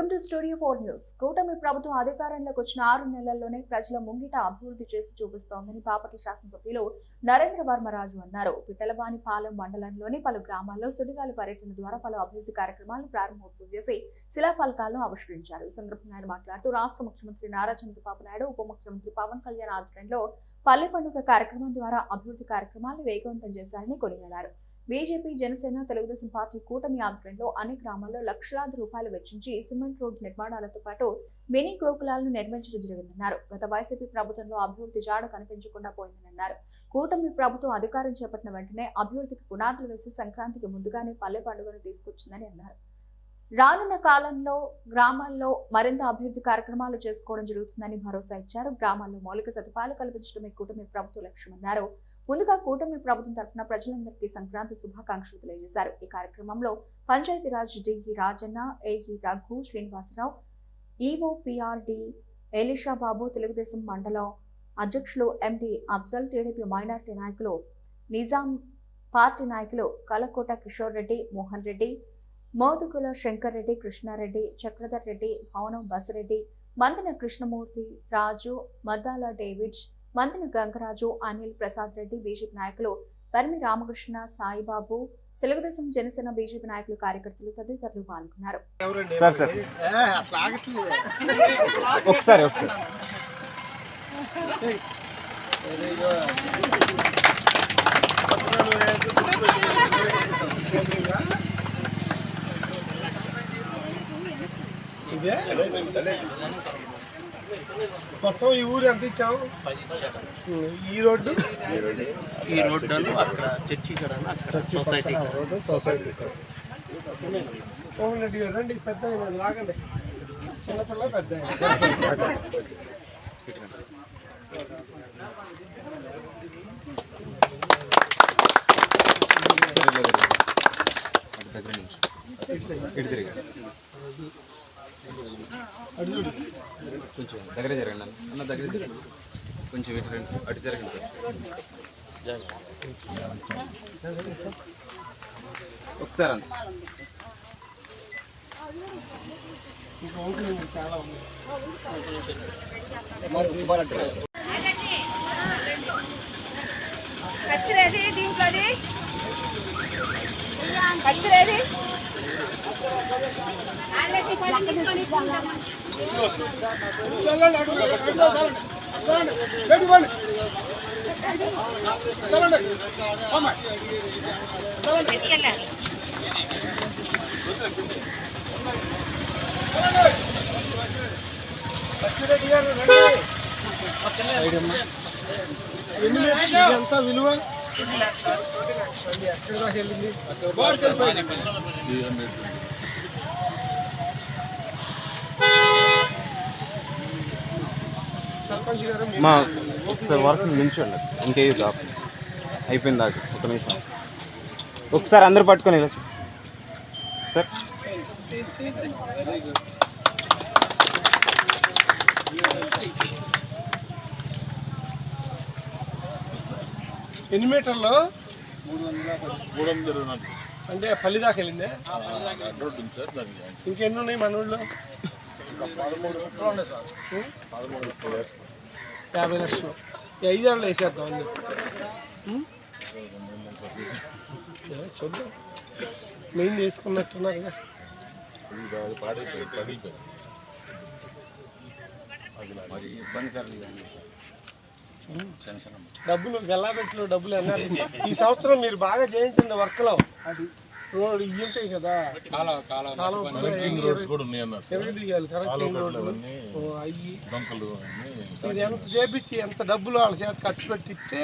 Welcome to studio four news. కూటమి ప్రభుత్వం అధికారంలోకి వచ్చిన ఆరు నెలల్లోనే ప్రజల ముంగిట అభివృద్ధి చేసి చూపిస్తోందని బాపట్ల శాసనసభ్యులు నరేంద్ర వర్మరాజు అన్నారు. పిట్టలవానిపాలెం మండలంలోని పలు గ్రామాల్లో సుడిగాలి పర్యటన ద్వారా పలు అభివృద్ధి కార్యక్రమాలను ప్రారంభోత్సవం చేసి శిలాఫలకాలను ఆవిష్కరించారు. ఈ సందర్భంగా ఆయన మాట్లాడుతూ రాష్ట్ర ముఖ్యమంత్రి నారా చంద్రబాబు నాయుడు ఉప ముఖ్యమంత్రి పవన్ కళ్యాణ్ ఆధ్వర్యంలో పల్లె పండుగ కార్యక్రమం ద్వారా అభివృద్ధి కార్యక్రమాలు వేగవంతం చేశారని కొనియాడారు. బీజేపీ జనసేన తెలుగుదేశం పార్టీ కూటమి ఆధ్వర్యంలో అన్ని గ్రామాల్లో లక్షలాది రూపాయలు వెచ్చించి సిమెంట్ రోడ్ నిర్మాణాలతో పాటు మినీ గోకులాలను నిర్మించడం జరిగిందన్నారు. గత వైసీపీ ప్రభుత్వంలో అభివృద్ధి జాడ కనిపించకుండా పోయిందన్నారు. కూటమి ప్రభుత్వం అధికారం చేపట్టిన వెంటనే అభివృద్ధికి పునాదులు వేసి సంక్రాంతికి ముందుగానే పల్లె పండుగను తీసుకొచ్చిందని అన్నారు. రానున్న కాలంలో గ్రామాల్లో మరింత అభివృద్ధి కార్యక్రమాలు చేసుకోవడం జరుగుతుందని భరోసా ఇచ్చారు. గ్రామాల్లో మౌలిక సదుపాయాలు కల్పించడమే కూటమి ప్రభుత్వ లక్ష్యమన్నారు. ముందుగా కూటమి ప్రభుత్వం తరఫున ప్రజలందరికీ సంక్రాంతి శుభాకాంక్షలు తెలియజేశారు. ఈ కార్యక్రమంలో Panchayati Raj DE Rajanna AE Raghu Srinivasarao EOPRD PRD Babu Telugu Desam మండలం అధ్యక్షులు ఎండి అఫ్జల్ టీడీపీ మైనార్టీ నాయకులు నిజాం పార్టీ నాయకులు కలకోట కిషోర్ రెడ్డి మోహన్ రెడ్డి మోదుగుల శంకర్ రెడ్డి కృష్ణారెడ్డి చక్రధర్ రెడ్డి భవనం బసరెడ్డి మందన కృష్ణమూర్తి రాజు మద్దాల డేవిడ్ మందన గంగరాజు అనిల్ ప్రసాద్ రెడ్డి బీజేపీ నాయకులు పరిమి రామకృష్ణ సాయిబాబు తెలుగుదేశం జనసేన బీజేపీ నాయకులు కార్యకర్తలు తదితరులు పాల్గొన్నారు. ఒకసారి. ఇదే? మొత్తం ఈ ఊరు ఎంత ఇచ్చాము ఈ రోడ్డు? ఈ రోడ్డు అక్కడ చర్చి కడ అక్కడ సొసైటీ కాడ. రోడ్డు సొసైటీ మోహన్ రెడ్డి గారు రండి పెద్ద లాగండి. చిన్నపిల్ల పెద్ద. ఇటు తిరిగి. కొంచెం దగ్గర జరగండి అన్న. అన్న దగ్గర కొంచెం ఇటు రండి. అటు జరగండి సార్. ఒకసారి ఉంది. కత్తిరేది దీంట్లోది? కత్తిరేది ఎంత విలువ ఎక్కడ వెళ్ళింది బార్కి వెళ్ళిపోయింది. సర్పంచ్ గారు మీరు- మా ఒకసారి వరుస నిల్చోండి. ఇంకే దాపు అయిపోయింది దాకా ఒక నిమిషం. ఒకసారి అందరు పట్టుకొని వెళ్ళచ్చు సార్. ఎన్ని మీటర్లు? మూడు వందల ఇరవై నాలుగు అంటే పల్లి దాకా వెళ్ళిందే? రోడ్డు ఉంది సార్ దానికి. ఇంకెన్ని ఉన్నాయి మన ఊళ్ళో? యాభై లక్షలు. ఐదేళ్ళు వేసేద్దాం అని చూద్దాం. చిన్న చిన్న డబ్బులు గల్లాపెట్టులో డబ్బులు అన్నారు ఈ సంవత్సరం మీరు బాగా చేయించండి వర్క్లో. అది రోడ్ ఇవి ఉంటాయి కదా. రోడ్స్ కూడా ఉన్నాయి అన్నారు. దిగాలి రోడ్లు. ఓ, అయ్యి. ఇది ఎంత చేపించి ఎంత డబ్బులు వాళ్ళ చేత ఖర్చు పెట్టిస్తే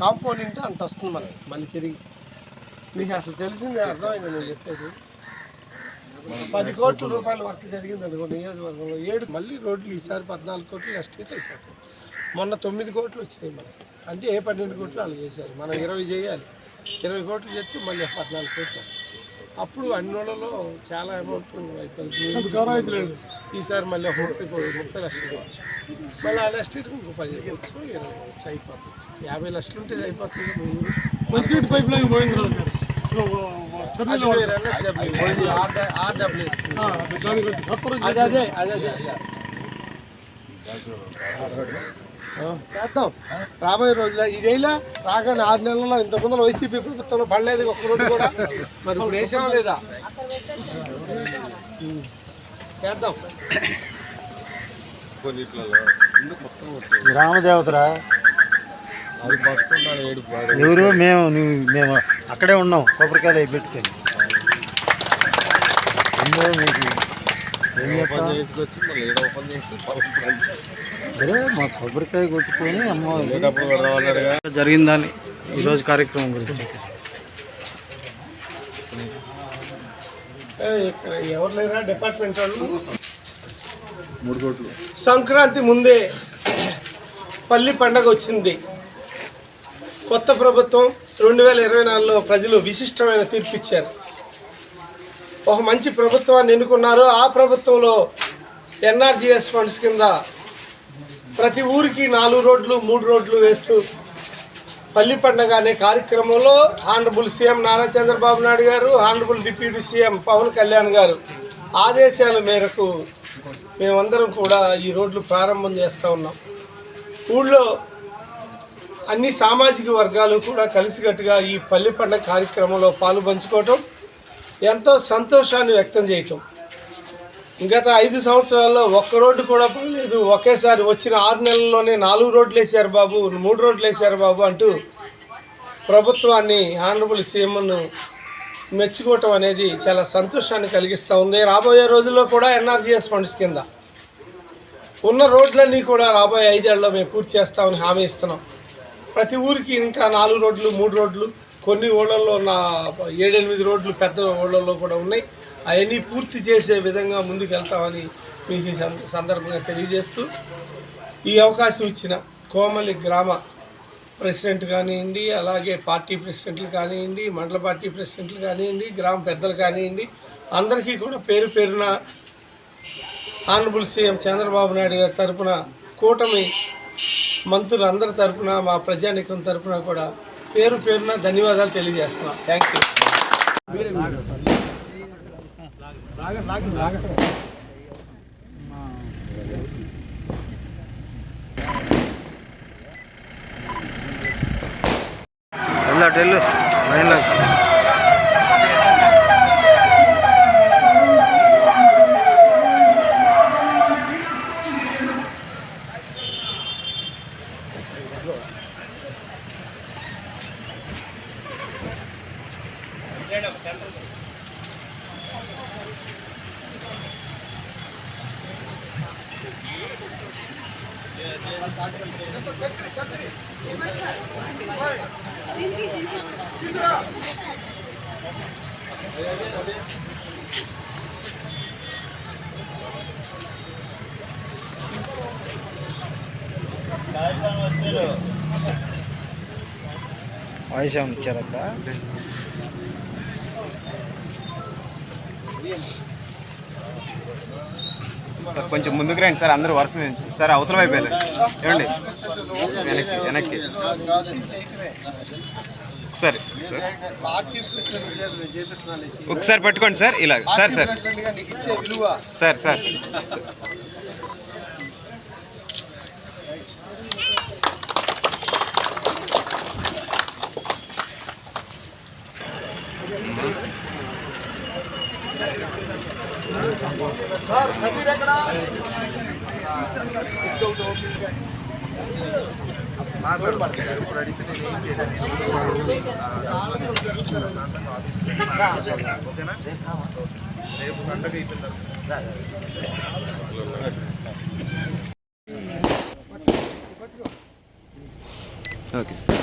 కాంపౌండింగ్ అంత వస్తుంది మనకి. మళ్ళీ తిరిగి. మీకు అసలు తెలిసింది అర్థమైంది నేను చెప్పేది? పది కోట్ల రూపాయల వర్క్ జరిగింది అనుకో నియోజకవర్గంలో ఏడు మళ్ళీ రోడ్లు ఈసారి పద్నాలుగు కోట్లు నెక్స్ట్ ఇయర్ అయిపోతాయి. మొన్న తొమ్మిది కోట్లు వచ్చినాయి మనకి. అంటే ఏ పన్నెండు కోట్లు వాళ్ళు చేశారు. మనం ఇరవై చేయాలి. ఇరవై కోట్లు చేస్తే మళ్ళీ పద్నాలుగు కోట్లు వస్తాయి. అప్పుడు అన్ని నెలలో చాలా అమౌంట్ అయిపోయింది. ఈసారి మళ్ళీ ఒక ముప్పై లక్షలు కావచ్చు. మళ్ళీ ఆ ఇయర్ ఇంకో పది వచ్చు ఇరవై వచ్చు అయిపోతుంది. యాభై లక్షలు ఉంటే అయిపోతుంది మంచి పైప్ లైన్ పోయింది ఆర్డబ్ల్యూఎస్ అదే. అదే అదే. చేద్దాం. రాబోయే రోజుల్లో ఇదేలా? రాగానే ఆరు నెలల్లో ఇంత ముందు వైసీపీ ప్రభుత్వంలో పడలేదు ఒక్క రోజు కూడా. మరి ఇప్పుడు వేసామా లేదా. చేద్దాం. గ్రామ దేవతరా ఎవరు? మేము మేము అక్కడే ఉన్నాం కొబ్బరికాయలు అవి పెట్టుకొని. మీకు. ఏం చెప్తాం? మా కొబ్బరికాయ కొట్టుకొని అమ్మ జరిగిందని ఈరోజు కార్యక్రమం గురించి. ఎవరు లేరా? డిపార్ట్మెంట్ వాళ్ళు? మూడు కోట్లు. సంక్రాంతి ముందే పల్లి పండగ వచ్చింది. కొత్త ప్రభుత్వం రెండు వేల ఇరవై నాలుగులో ప్రజలు విశిష్టమైన తీర్పు ఇచ్చారు ఒక మంచి ప్రభుత్వాన్ని ఎన్నుకున్నారు. ఆ ప్రభుత్వంలో ఎన్ఆర్జిఎస్ ఫండ్స్ కింద ప్రతి ఊరికి నాలుగు రోడ్లు మూడు రోడ్లు వేస్తూ పల్లి పండగ అనే కార్యక్రమంలో honourable CM Nara Chandrababu Naidu garu honourable deputy CM Pawan Kalyan garu ఆదేశాల మేరకు మేమందరం కూడా ఈ రోడ్లు ప్రారంభం చేస్తూ ఉన్నాం. ఊళ్ళో అన్ని సామాజిక వర్గాలు కూడా కలిసికట్టుగా ఈ పల్లి పండగ కార్యక్రమంలో పాలు పంచుకోవటం ఎంతో సంతోషాన్ని వ్యక్తం చేయటం. గత ఐదు సంవత్సరాల్లో ఒక్క రోడ్డు కూడా లేదు ఒకేసారి వచ్చిన ఆరు నెలల్లోనే నాలుగు రోడ్లు వేశారు బాబు మూడు రోడ్లు వేశారు బాబు అంటూ ప్రభుత్వాన్ని ఆనరబుల్ సీఎంను మెచ్చుకోవటం అనేది చాలా సంతోషాన్ని కలిగిస్తూ ఉంది. రాబోయే రోజుల్లో కూడా ఎన్ఆర్జీఎస్ ఫండ్స్ కింద ఉన్న రోడ్లన్నీ కూడా రాబోయే ఐదేళ్ళలో మేము పూర్తి చేస్తామని హామీ ఇస్తున్నాం. ప్రతి ఊరికి ఇంకా నాలుగు రోడ్లు మూడు రోడ్లు కొన్ని ఊళ్ళల్లో నా ఏడెనిమిది రోడ్లు పెద్ద ఊళ్ళల్లో కూడా ఉన్నాయి. అవన్నీ పూర్తి చేసే విధంగా ముందుకు వెళ్తామని మీకు ఈ సందర్భంగా తెలియజేస్తూ ఈ అవకాశం ఇచ్చిన కోమలి గ్రామ ప్రెసిడెంట్ కానివ్వండి అలాగే పార్టీ ప్రెసిడెంట్లు కానివ్వండి మండల పార్టీ ప్రెసిడెంట్లు కానివ్వండి గ్రామ పెద్దలు కానివ్వండి అందరికీ కూడా పేరు పేరున ఆనరబుల్ సీఎం చంద్రబాబు నాయుడు గారి తరఫున కూటమి మంత్రులు అందరి తరఫున మా ప్రజానికం తరపున కూడా పేరు పేరున ధన్యవాదాలు తెలియజేస్తున్నాం. థ్యాంక్ యూ వెళ్ళు అటు వెళ్ళు ఏమైనా ఇచ్చారక్క. సార్ కొంచెం ముందుకు రండి సార్ అందరూ వరుస మీద. సార్ అవతల వైపు వెళ్ళండి. ఏమండి? వెనక్కి వెనక్కి. ఒకసారి సార్ ఒకసారి పట్టుకోండి సార్ ఇలా సార్ సార్. ప్రెసిడెంట్గా నీకు ఇచ్చే విలువ సార్ సార్ ఓకే సార్.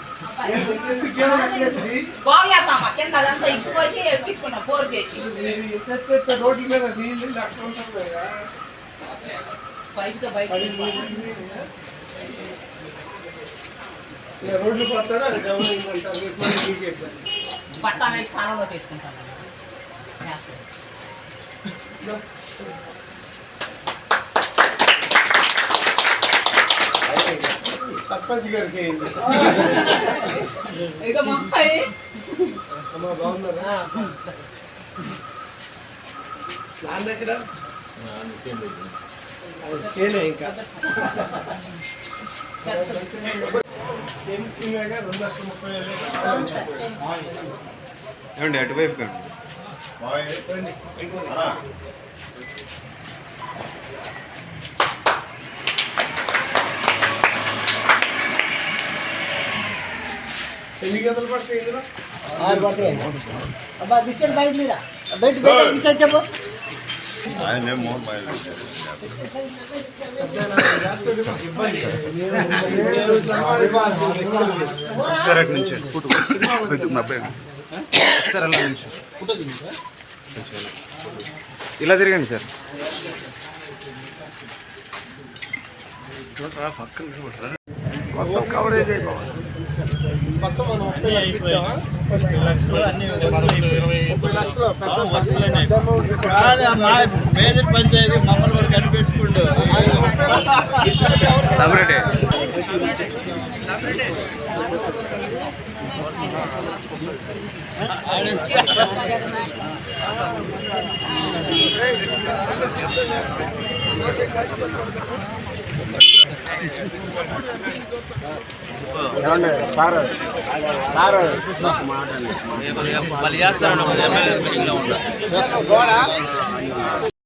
బాగులేదమ్మా కింద అదంతా ఇచ్చుకొచ్చి ఎక్కించుకున్నా బోర్ చేసి రోడ్డు మీద బయటతో బయట రోడ్లు పోతారా పట్టాలు కాలంలో పెట్టుకుంటాను సర్పంచ్ గారికి అమ్మ బాగున్నారా? నాన్న ఎక్కడ? చేయలే ఇంకా. సేమ్ స్కీమ్ రెండు లక్షల ముప్పై వేలు ఏమండి అటువైపు కండి ఎన్ని గంటలు పడతాయి ఇందులో? అబ్బా బిస్కెట్ బయట అటు నుంచి ఒకసారి అలా మొత్తం మనం ముప్పై లక్షలు ఇచ్చామా? ముప్పై లక్షలు అన్ని ముప్పై లక్షలు పెద్ద పెద్ద అమౌంట్ మేజర్ పంచాయతీ మమ్మల్ని కనిపెట్టుకుంటూ సపరేటే సార్ సార్ ఎమ్మెల్యే మీటింగ్లో ఉంటాను గోడ?